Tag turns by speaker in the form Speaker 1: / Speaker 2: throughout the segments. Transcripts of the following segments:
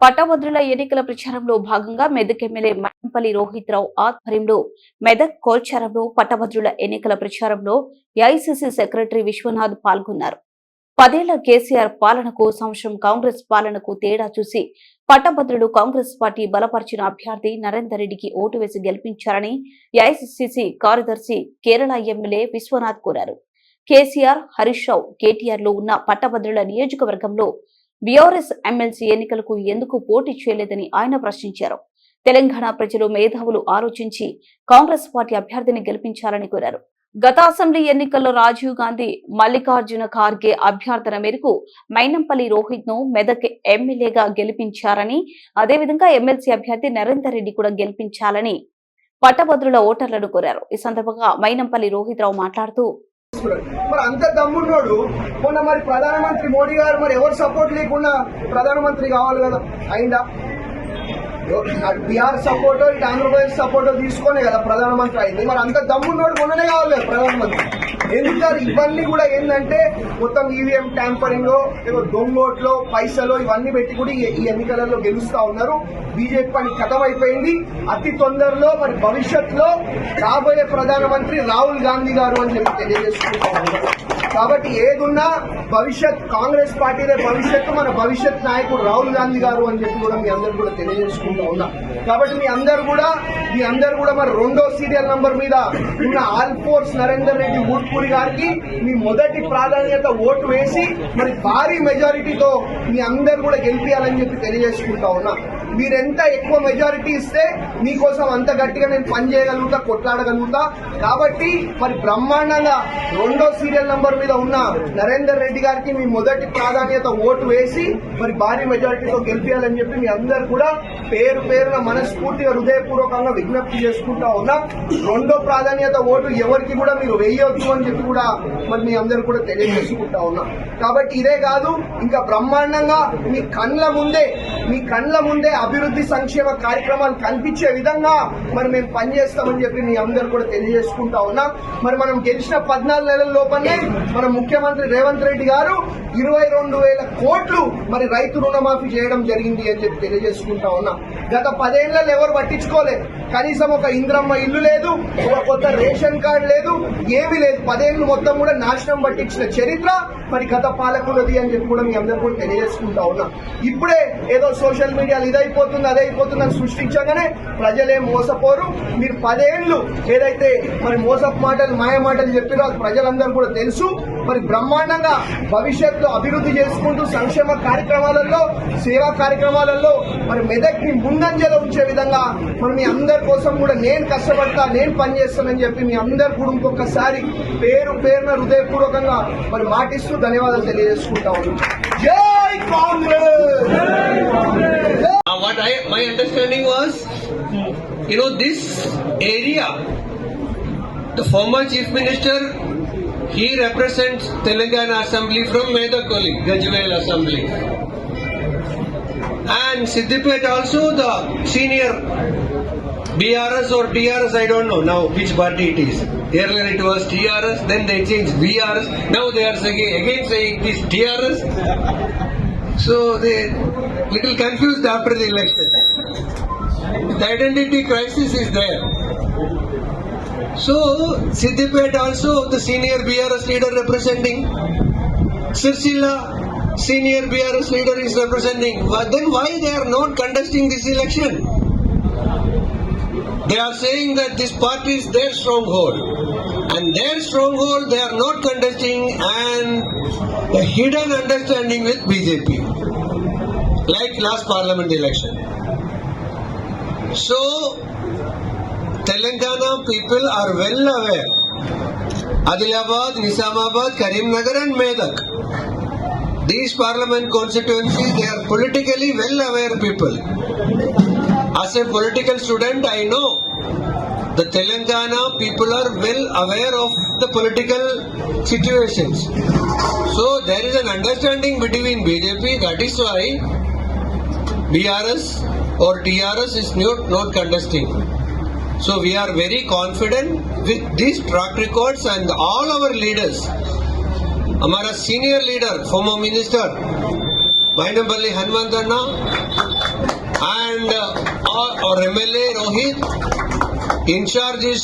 Speaker 1: పట్టభద్రుల ఎన్నికల ప్రచారంలో భాగంగా మెదక్ ఎమ్మెల్యే మన్పల్లి రోహిత్రావు ఆధ్వర్యంలో మెదక్ కోల్చారంలో పట్టభద్రుల ఎన్నికల ప్రచారంలో ఏఐసిసి సెక్రటరీ విశ్వనాథ్ పాల్గొన్నారు. పదేళ్ళ కేసీఆర్ పాలనకు సంవత్సరం కాంగ్రెస్ పాలనకు తేడా చూసి పట్టభద్రులు కాంగ్రెస్ పార్టీ బలపరిచిన అభ్యర్థి నరేందర్ రెడ్డికి ఓటు వేసి గెలిపించారని ఏఐసిసి కార్యదర్శి కేరళ ఎమ్మెల్యే విశ్వనాథ్ కోరారు. కేసీఆర్ హరీష్ రావు కేటీఆర్లో ఉన్న పట్టభద్రుల నియోజకవర్గంలో బీఆర్ఎస్ ఎమ్మెల్సీ ఎన్నికలకు ఎందుకు పోటీ చేయలేదని ఆయన ప్రశ్నించారు. తెలంగాణ ప్రజలు మేధావులు ఆలోచించి కాంగ్రెస్ పార్టీ అభ్యర్థిని గెలిపించాలని కోరారు. గత అసెంబ్లీ ఎన్నికల్లో రాజీవ్ గాంధీ మల్లికార్జున ఖార్గే అభ్యర్థన మేరకు మైనంపల్లి రోహిత్ను మెదక్ ఎమ్మెల్యేగా గెలిపించారని అదేవిధంగా ఎమ్మెల్సీ అభ్యర్థి నరేందర్ రెడ్డి కూడా గెలిపించాలని పట్టభద్రుల ఓటర్లను కోరారు. ఈ సందర్భంగా మైనంపల్లి రోహిత్ రావు మాట్లాడుతూ
Speaker 2: మరి అంత దమ్మున్నోడు మొన్న మరి ప్రధానమంత్రి మోడీ గారు మరి ఎవరు సపోర్ట్ లేకుండా ప్రధానమంత్రి కావాలి కదా. అయిందా? బీహార్ సపోర్టో ఇటు ఆంధ్రప్రదేశ్ సపోర్టో తీసుకొనే కదా ప్రధానమంత్రి అయింది. మరి అంత దమ్మున్నోడు మొన్ననే కావాలి కదా ప్రధానమంత్రి. ఎందుకంటే ఇవన్నీ కూడా ఏంటంటే మొత్తం ఈవీఎం ట్యాంపరింగ్ ఏదో దొంగోట్లో పైసలు ఇవన్నీ పెట్టి కూడా ఈ- ఎన్నికలలో గెలుస్తా ఉన్నారు. బీజేపీ పని కథం అయిపోయింది అతి తొందరలో మరి భవిష్యత్తులో రాబోయే ప్రధానమంత్రి రాహుల్ గాంధీ గారు అని చెప్పి తెలియజేసుకుంటున్నారు కాబట్టి ఏదున్నా భవిష్యత్ కాంగ్రెస్ పార్టీనే భవిష్యత్తు మన భవిష్యత్ నాయకుడు రాహుల్ గాంధీ గారు అని చెప్పి కూడా మీ అందరు కూడా తెలియజేసుకుంటూ ఉన్నా. కాబట్టి మీ అందరు కూడా మీ అందరు కూడా మరి రెండో సీరియల్ నంబర్ మీద ఉన్న ఆల్ ఫోర్స్ నరేందర్ రెడ్డి ఊట్పూరి గారికి మీ మొదటి ప్రాధాన్యత ఓటు వేసి మరి భారీ మెజారిటీతో మీ అందరు కూడా గెలిపించాలని చెప్పి తెలియజేసుకుంటా ఉన్నా. మీరెంత ఎక్కువ మెజారిటీ ఇస్తే మీకోసం అంత గట్టిగా నేను పని చేయగలుగుతా కొట్లాడగలుగుతా. కాబట్టి మరి బ్రహ్మాండంగా రెండో సీరియల్ నంబర్ మీద ఉన్న నరేందర్ రెడ్డి గారికి మీ మొదటి ప్రాధాన్యత ఓటు వేసి మరి భారీ మెజారిటీతో గెలిపించాలని చెప్పి మీ అందరు కూడా పేరు పేరున మనస్ఫూర్తిగా హృదయపూర్వకంగా విజ్ఞప్తి చేసుకుంటా ఉన్నా. రెండో ప్రాధాన్యత ఓటు ఎవరికి కూడా మీరు వేయవచ్చు అని చెప్పి కూడా మరి మీ అందరు కూడా తెలియజేసుకుంటా ఉన్నా. కాబట్టి ఇదే కాదు ఇంకా బ్రహ్మాండంగా మీ కండ్ల ముందే మీ కండ్ల ముందే అభివృద్ధి సంక్షేమ కార్యక్రమాలు కనిపించే విధంగా మరి మేము పనిచేస్తామని చెప్పి మీ అందరు కూడా తెలియజేసుకుంటా ఉన్నా. మరి మనం గెలిచిన పద్నాలుగు నెలల లోపలనే మన ముఖ్యమంత్రి రేవంత్ రెడ్డి గారు ఇరవై రెండు వేల కోట్లు మరి రైతు రుణమాఫీ చేయడం జరిగింది అని చెప్పి తెలియజేసుకుంటా ఉన్నా. గత పదేళ్ళలో ఎవరు పట్టించుకోలేదు. కనీసం ఒక ఇంద్రమ్మ ఇల్లు లేదు ఒక కొత్త రేషన్ కార్డు లేదు ఏమీ లేదు. పదేళ్ళు మొత్తం కూడా నాశనం పట్టించిన చరిత్ర మరి గత పాలకులది అని చెప్పి కూడా మీ అందరూ కూడా తెలియజేసుకుంటా ఉన్నా. ఇప్పుడే ఏదో సోషల్ మీడియాలో ఇదైపోతుంది అదైపోతుంది అని సృష్టించగానే ప్రజలేం మోసపోరు. మీరు పదేళ్ళు ఏదైతే మరి మోసపు మాటలు మాయ మాటలు చెప్పినా ప్రజలందరూ కూడా తెలుసు. మరి బ్రహ్మాండంగా భవిష్యత్తులో అభివృద్ధి చేసుకుంటూ సంక్షేమ కార్యక్రమాలలో సేవా కార్యక్రమాలలో మరి మెదక్ని ముందంజలో ఉంచే విధంగా మరి మీ అందరి కోసం కూడా నేను కష్టపడతా నేను పనిచేస్తానని చెప్పి మీ అందరు కూడా ఇంకొకసారి పేరు పేరున హృదయపూర్వకంగా మరి మాటిస్తూ ధన్యవాదాలు తెలియజేసుకుంటా ఉన్నాను. జై!
Speaker 3: Congress! What I, my understanding was, you know, this area, the former chief minister, he represents Telangana Assembly from Medakoli, Gajwel Assembly. And Siddipet also the senior BRS or TRS, I don't know now which party it is. Earlier it was TRS, then they changed VRS. Now they are saying, again saying this TRS. So they little confused after the election. The identity crisis is there. So Siddipet also the senior BRS leader representing Sirsila senior BRS leader is representing. But then why they are not contesting this election? They are saying that this party is their stronghold. And their stronghold they are not contesting and a hidden understanding with BJP. Like last parliament election. So Telangana people are well aware. Adilabad, Nisamabad, Karimnagar and Medak. These parliament constituencies, they are politically well aware people. As a political student, I know the Telangana people are well aware of the political situations. So there is an understanding between BJP, that is why BRS or TRS is not, not contesting. So we are very confident with these track records and all our leaders. Our senior leader, former minister, Bainampalli Hanumantanna and uh, our, our MLA Rohit in charge is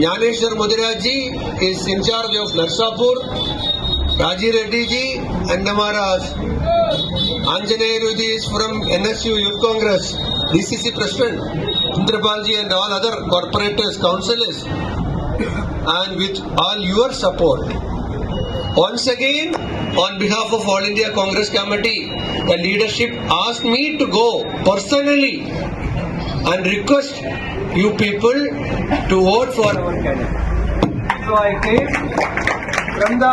Speaker 3: Jnaneshwar Mudiraji, is in charge of Narsapur, Raji Reddy ji, and Amara Anjaneya Rudhi is from NSU Youth Congress, DCC President, Indrapal ji and all other corporators, councillors, and with all your support. Once again, on behalf of All India Congress Committee, the leadership asked me to go personally and request you people to vote for
Speaker 4: our candidate. So I came from the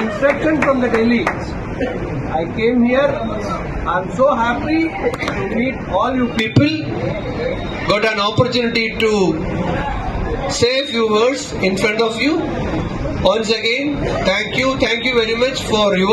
Speaker 4: instruction from the Delhi. I came here. I'm so happy to meet all you people.
Speaker 3: people. Got an opportunity to say a few words in front of you. Once again, thank you, thank you very much for your